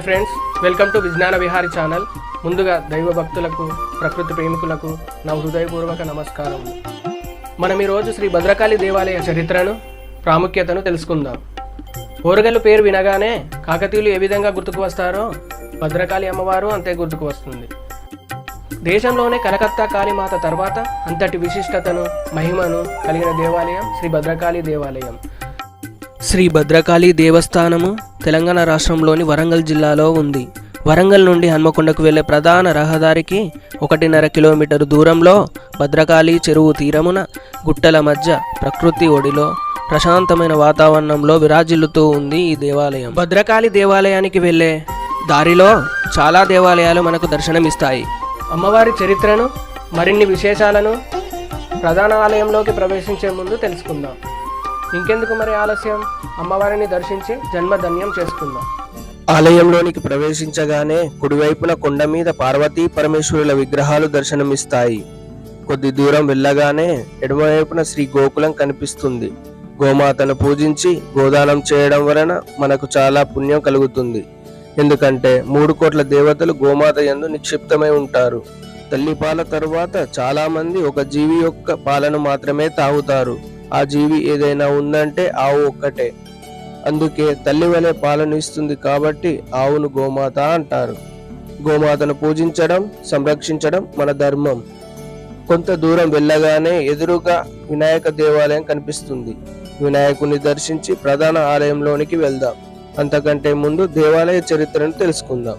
Hi friends welcome to విజ్ఞాన Vihari channel. ముందుగా దైవ భక్తులకు ప్రకృతి ప్రేమికులకు నా హృదయపూర్వక నమస్కారం. మనం ఈరోజు శ్రీ భద్రకాళి దేవాలయ చరిత్రను ప్రాముఖ్యతను తెలుసుకుందాం. ఓరగల్లు పేరు వినగానే కాకతీయులు ఏ విధంగా గుర్తుకు వస్తారో భద్రకాళి అమ్మవారు అంతే గుర్తుకు వస్తుంది. దేశంలోనే కలకత్తా కాళీమాత తర్వాత అంతటి విశిష్టతను మహిమను కలిగిన దేవాలయం శ్రీ భద్రకాళి దేవాలయం. శ్రీ భద్రకాళి దేవస్థానము తెలంగాణ రాష్ట్రంలోని వరంగల్ జిల్లాలో ఉంది. వరంగల్ నుండి హన్మకొండకు వెళ్ళే ప్రధాన రహదారికి ఒకటిన్నర కిలోమీటర్ దూరంలో భద్రకాళి చెరువు తీరమున గుట్టల మధ్య ప్రకృతి ఒడిలో ప్రశాంతమైన వాతావరణంలో విరాజిల్లుతూ ఉంది ఈ దేవాలయం. భద్రకాళి దేవాలయానికి వెళ్ళే దారిలో చాలా దేవాలయాలు మనకు దర్శనమిస్తాయి. అమ్మవారి చరిత్రను మరిన్ని విశేషాలను ప్రధాన ఆలయంలోకి ప్రవేశించే ముందు తెలుసుకుందాం. ఇంకెందుకు మరి ఆలస్యం? అమ్మవారిని దర్శించి జన్మధన్యం చేసుకుందాం. ఆలయంలోనికి ప్రవేశించగానే కుడివైపున కొండ మీద పార్వతీ పరమేశ్వరుల విగ్రహాలు దర్శనమిస్తాయి. కొద్ది దూరం వెళ్ళగానే ఎడమవైపున శ్రీ గోకులం కనిపిస్తుంది. గోమాతను పూజించి గోదానం చేయడం వలన మనకు చాలా పుణ్యం కలుగుతుంది. ఎందుకంటే మూడు కోట్ల దేవతలు గోమాత యందు నిక్షిప్తమై ఉంటారు. తల్లిపాల తరువాత చాలామంది ఒక జీవి యొక్క పాలను మాత్రమే తాగుతారు. ఆ జీవి ఏదైనా ఉందంటే ఆవు ఒక్కటే. అందుకే తల్లి వలె పాలను ఇస్తుంది కాబట్టి ఆవును గోమాత అంటారు. గోమాతను పూజించడం సంరక్షించడం మన ధర్మం. కొంత దూరం వెళ్ళగానే ఎదురుగా వినాయక దేవాలయం కనిపిస్తుంది. వినాయకుని దర్శించి ప్రధాన ఆలయంలోనికి వెళ్దాం. అంతకంటే ముందు దేవాలయ చరిత్రను తెలుసుకుందాం.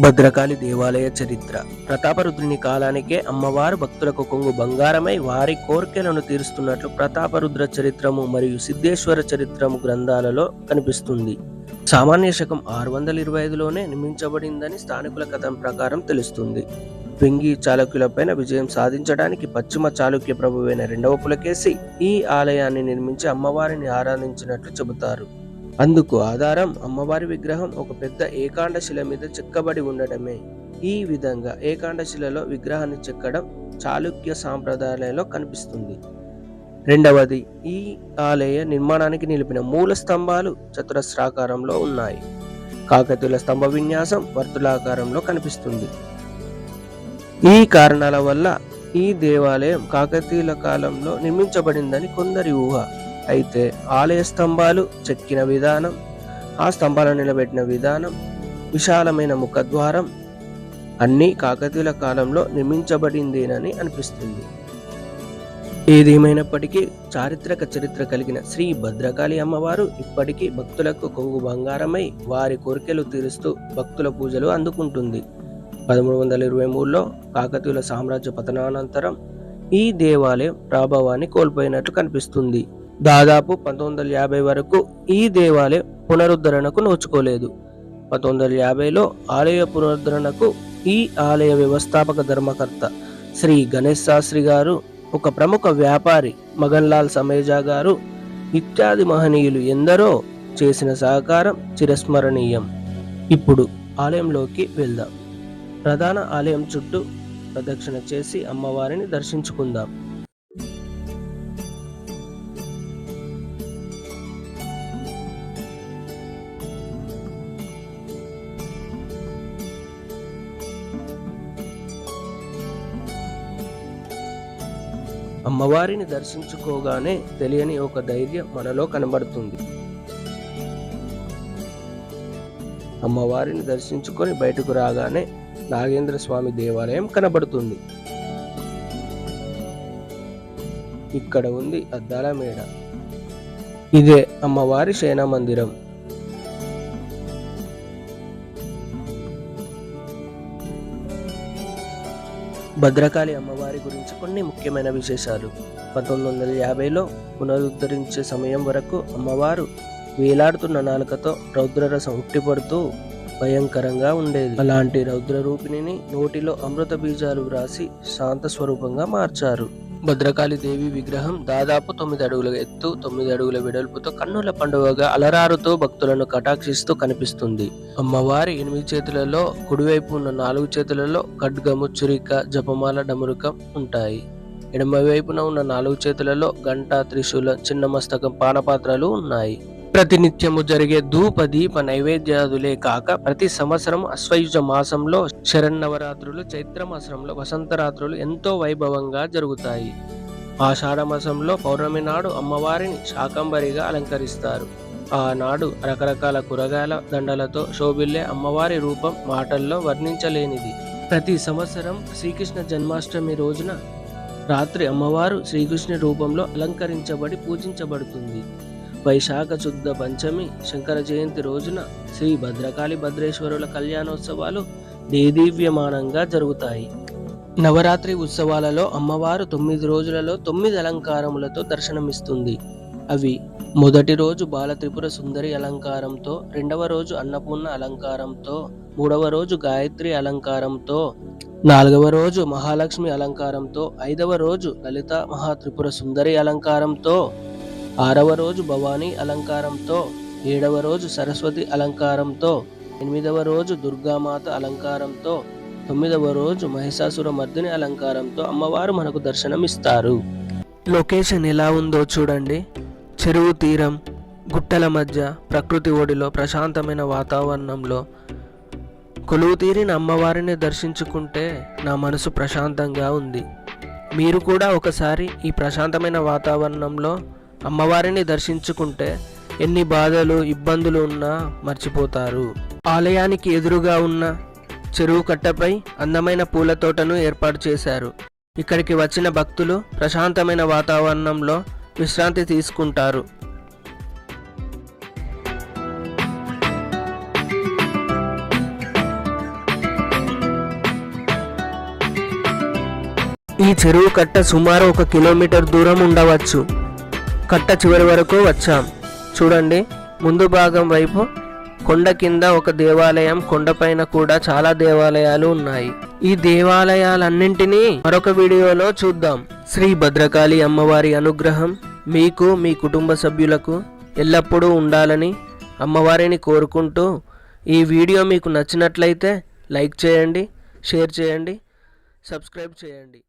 భద్రకాళి దేవాలయ చరిత్ర. ప్రతాపరుద్రుని కాలానికే అమ్మవారు భక్తులకు కొంగు బంగారమై వారి కోరికలను తీరుస్తున్నట్లు ప్రతాపరుద్ర చరిత్రము మరియు సిద్ధేశ్వర చరిత్రము గ్రంథాలలో కనిపిస్తుంది. సామాన్య శకం ఆరు వందల ఇరవై ఐదులోనే నిర్మించబడిందని స్థానికుల కథం ప్రకారం తెలుస్తుంది. వెంగి చాళుక్యులపైన విజయం సాధించడానికి పశ్చిమ చాళుక్య ప్రభువైన రెండవ పులకేసి ఈ ఆలయాన్ని నిర్మించి అమ్మవారిని ఆరాధించినట్లు చెబుతారు. అందుకు ఆధారం అమ్మవారి విగ్రహం ఒక పెద్ద ఏకాండ శిల మీద చెక్కబడి ఉండటమే ఈ విధంగా ఏకాండ శిలలో విగ్రహాన్ని చెక్కడం చాళుక్య సాంప్రదాయాలలో కనిపిస్తుంది. రెండవది ఈ ఆలయ నిర్మాణానికి నిలిపిన మూల స్తంభాలు చతురస్రాకారంలో ఉన్నాయి. కాకతీయుల స్తంభ విన్యాసం వర్తులాకారంలో కనిపిస్తుంది. ఈ కారణాల వల్ల ఈ దేవాలయం కాకతీయుల కాలంలో నిర్మించబడిందని కొందరి ఊహ. అయితే ఆలయ స్తంభాలు చెక్కిన విధానం ఆ స్తంభాలను నిలబెట్టిన విధానం విశాలమైన ముఖద్వారం అన్నీ కాకతీయుల కాలంలో నిర్మించబడిందేనని అనిపిస్తుంది. ఏదేమైనప్పటికీ చారిత్రక చరిత్ర కలిగిన శ్రీ భద్రకాళి అమ్మవారు ఇప్పటికీ భక్తులకు కొంగు బంగారమై వారి కోరికలు తీరుస్తూ భక్తుల పూజలు అందుకుంటుంది. పదమూడు వందల ఇరవై మూడులో కాకతీయుల సామ్రాజ్య పతనానంతరం ఈ దేవాలయం ప్రాభవాన్ని కోల్పోయినట్లు కనిపిస్తుంది. దాదాపు పంతొమ్మిది వందల యాభై వరకు ఈ దేవాలయం పునరుద్ధరణకు నోచుకోలేదు. పంతొమ్మిది వందల యాభైలో ఆలయ పునరుద్ధరణకు ఈ ఆలయ వ్యవస్థాపక ధర్మకర్త శ్రీ గణేష్ శాస్త్రి గారు ఒక ప్రముఖ వ్యాపారి మగన్లాల్ సమేజా గారు ఇత్యాది మహనీయులు ఎందరో చేసిన సహకారం చిరస్మరణీయం. ఇప్పుడు ఆలయంలోకి వెళ్దాం. ప్రధాన ఆలయం చుట్టూ ప్రదక్షిణ చేసి అమ్మవారిని దర్శించుకుందాం. అమ్మవారిని దర్శించుకోగానే తెలియని ఒక ధైర్యం మనలో కనబడుతుంది. అమ్మవారిని దర్శించుకొని బయటకు రాగానే నాగేంద్ర స్వామి దేవాలయం కనబడుతుంది. ఇక్కడ ఉంది అద్దాల మేడ. ఇదే అమ్మవారి శయన మందిరం. భద్రకాళి అమ్మవారి గురించి కొన్ని ముఖ్యమైన విశేషాలు. పంతొమ్మిది వందల యాభైలో పునరుద్ధరించే సమయం వరకు అమ్మవారు వేలాడుతున్న నాలుకతో రౌద్రరసం ఉట్టిపడుతూ భయంకరంగా ఉండేది. అలాంటి రౌద్ర రూపిణిని నోటిలో అమృత బీజాలు వ్రాసి శాంత స్వరూపంగా మార్చారు. భద్రకాళి దేవి విగ్రహం దాదాపు తొమ్మిది అడుగుల ఎత్తు తొమ్మిది అడుగుల వెడల్పుతో కన్నుల పండుగగా అలరారుతో భక్తులను కటాక్షిస్తూ కనిపిస్తుంది. అమ్మవారి ఎనిమిది చేతులలో కుడివైపు ఉన్న నాలుగు చేతులలో ఖడ్గము చురిక జపమాల డమురుకం ఉంటాయి. ఎడమవైపున ఉన్న నాలుగు చేతులలో గంట త్రిశూలం చిన్న మస్తకం పానపాత్రలు ఉన్నాయి. ప్రతినిత్యము జరిగే ధూప దీప నైవేద్యాదులే కాక ప్రతి సంవత్సరం అశ్వయుజ మాసంలో శరన్నవరాత్రులు చైత్రమాసంలో వసంతరాత్రులు ఎంతో వైభవంగా జరుగుతాయి. ఆషాఢ మాసంలో పౌర్ణమి నాడు అమ్మవారిని శాకంబరిగా అలంకరిస్తారు. ఆనాడు రకరకాల కూరగాయల దండలతో శోభిల్లే అమ్మవారి రూపం మాటల్లో వర్ణించలేనిది. ప్రతి సంవత్సరం శ్రీకృష్ణ జన్మాష్టమి రోజున రాత్రి అమ్మవారు శ్రీకృష్ణ రూపంలో అలంకరించబడి పూజించబడుతుంది. వైశాఖ శుద్ధ పంచమి శంకర జయంతి రోజున శ్రీ భద్రకాళి భద్రేశ్వరుల కళ్యాణోత్సవాలు దేదీవ్యమానంగా జరుగుతాయి. నవరాత్రి ఉత్సవాలలో అమ్మవారు తొమ్మిది రోజులలో తొమ్మిది అలంకారములతో దర్శనమిస్తుంది. అవి మొదటి రోజు బాలత్రిపుర సుందరి అలంకారంతో రెండవ రోజు అన్నపూర్ణ అలంకారంతో మూడవ రోజు గాయత్రి అలంకారంతో నాలుగవ రోజు మహాలక్ష్మి అలంకారంతో ఐదవ రోజు లలిత మహాత్రిపుర సుందరి అలంకారంతో ఆరవ రోజు భవానీ అలంకారంతో ఏడవ రోజు సరస్వతి అలంకారంతో ఎనిమిదవ రోజు దుర్గామాత అలంకారంతో తొమ్మిదవ రోజు మహిషాసుర మర్దిని అలంకారంతో అమ్మవారు మనకు దర్శనం ఇస్తారు లొకేషన్ ఎలా ఉందో చూడండి. చెరువు తీరం గుట్టల మధ్య ప్రకృతి ఒడిలో ప్రశాంతమైన వాతావరణంలో. కొలువు తీరిన అమ్మవారిని దర్శించుకుంటే నా మనసు ప్రశాంతంగా ఉంది. మీరు కూడా ఒకసారి ఈ ప్రశాంతమైన వాతావరణంలో అమ్మవారిని దర్శించుకుంటే ఎన్ని బాధలు ఇబ్బందులు ఉన్నా మర్చిపోతారు. ఆలయానికి ఎదురుగా ఉన్న చెరువు కట్టపై అందమైన పూల తోటను ఏర్పాటు చేశారు. ఇక్కడికి వచ్చిన భక్తులు ప్రశాంతమైన వాతావరణంలో విశ్రాంతి తీసుకుంటారు. ఈ చెరువు కట్ట సుమారు ఒక కిలోమీటర్ దూరం ఉండవచ్చు. కట్ట చివరి వరకు వచ్చాం. చూడండి ముందు భాగం వైపు కొండ కింద ఒక దేవాలయం కొండపైన కూడా చాలా దేవాలయాలు ఉన్నాయి. ఈ దేవాలయాలన్నింటినీ మరొక వీడియోలో చూద్దాం. శ్రీ భద్రకాళి అమ్మవారి అనుగ్రహం మీకు మీ కుటుంబ సభ్యులకు ఎల్లప్పుడూ ఉండాలని అమ్మవారిని కోరుకుంటూ ఈ వీడియో మీకు నచ్చినట్లయితే లైక్ చేయండి షేర్ చేయండి సబ్స్క్రైబ్ చేయండి.